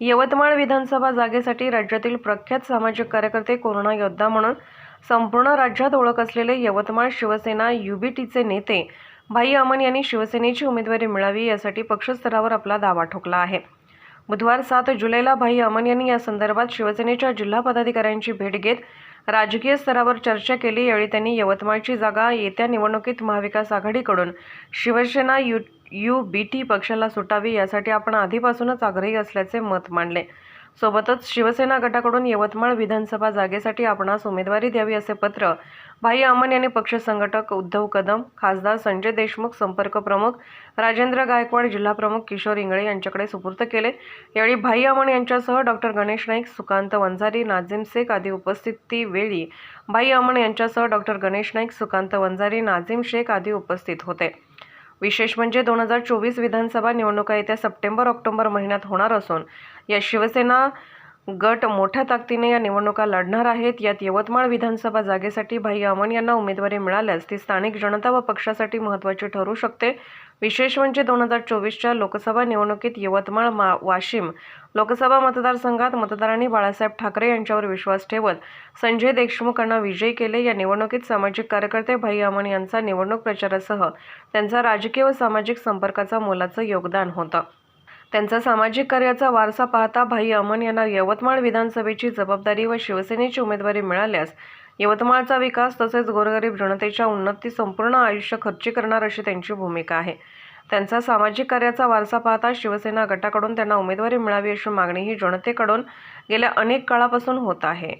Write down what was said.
यवतमाळ विधानसभा जागेसाठी राज्यातील प्रख्यात सामाजिक कार्यकर्ते कोरोना योद्धा म्हणून संपूर्ण राज्यात ओळख असलेले यवतमाळ शिवसेना युबीटीचे नेते भाई अमन यांनी शिवसेनेची उमेदवारी मिळावी यासाठी पक्षस्तरावर आपला दावा ठोकला आहे. बुधवार सात जुलैला भाई अमन यांनी या संदर्भात शिवसेनेच्या जिल्हा पदाधिकाऱ्यांची भेट घेत राजकीय स्तरावर चर्चा केली यावेळी त्यांनी यवतमाळची जागा येत्या निवडणुकीत महाविकास आघाडीकडून Shiv Sena U U B T पक्षाला सुटावी यासाठी आपण आधीपासूनच आग्रही असल्याचे मत मांडले. सोबतच शिवसेना गटाकडून यवतमाळ विधानसभा जागेसाठी आपणास उमेदवारी द्यावी असे पत्र भाई अमन यांनी पक्ष संघटक उद्धव कदम खासदार संजय देशमुख संपर्क प्रमुख राजेंद्र गायकवाड जिल्हाप्रमुख किशोर इंगळे यांच्याकडे सुपूर्त केले. यावेळी भाई अमन यांच्यासह डॉक्टर गणेश नाईक सुकांत वंजारी नाझीम शेख आदी उपस्थितीवेळी भाई अमन यांच्यासह डॉक्टर गणेश नाईक सुकांत वंजारी नाझीम शेख आदी उपस्थित होते. विशेष म्हणजे दोन हजार चोवीस विधानसभा निवडणुका येत्या सप्टेंबर ऑक्टोबर महिन्यात होणार असून या शिवसेना गट मोठ्या ताकदीने या निवडणुका लढणार आहेत. यात यवतमाळ विधानसभा जागेसाठी भाई अमन यांना उमेदवारी मिळाल्यास ती स्थानिक जनता व पक्षासाठी महत्त्वाची ठरू शकते. विशेष म्हणजे दोन हजार चोवीसच्या लोकसभा निवडणुकीत यवतमाळ मा वाशिम लोकसभा मतदारसंघात मतदारांनी बाळासाहेब ठाकरे यांच्यावर विश्वास ठेवत संजय देशमुख यांना विजयी केले. या निवडणुकीत सामाजिक कार्यकर्ते भाई अमन यांचा निवडणूक प्रचारासह त्यांचा राजकीय व सामाजिक संपर्काचा मोलाचं योगदान होतं. त्यांचा सामाजिक कार्याचा वारसा पाहता भाई अमन यांना यवतमाळ विधानसभेची जबाबदारी व शिवसेनेची उमेदवारी मिळाल्यास यवतमाळचा विकास तसेच गोरगरीब जनतेच्या उन्नती संपूर्ण आयुष्य खर्ची करणार अशी त्यांची भूमिका आहे. त्यांचा सामाजिक कार्याचा वारसा पाहता शिवसेना गटाकडून त्यांना उमेदवारी मिळावी अशी मागणी ही जनतेकडून गेल्या अनेक काळापासून होत आहे.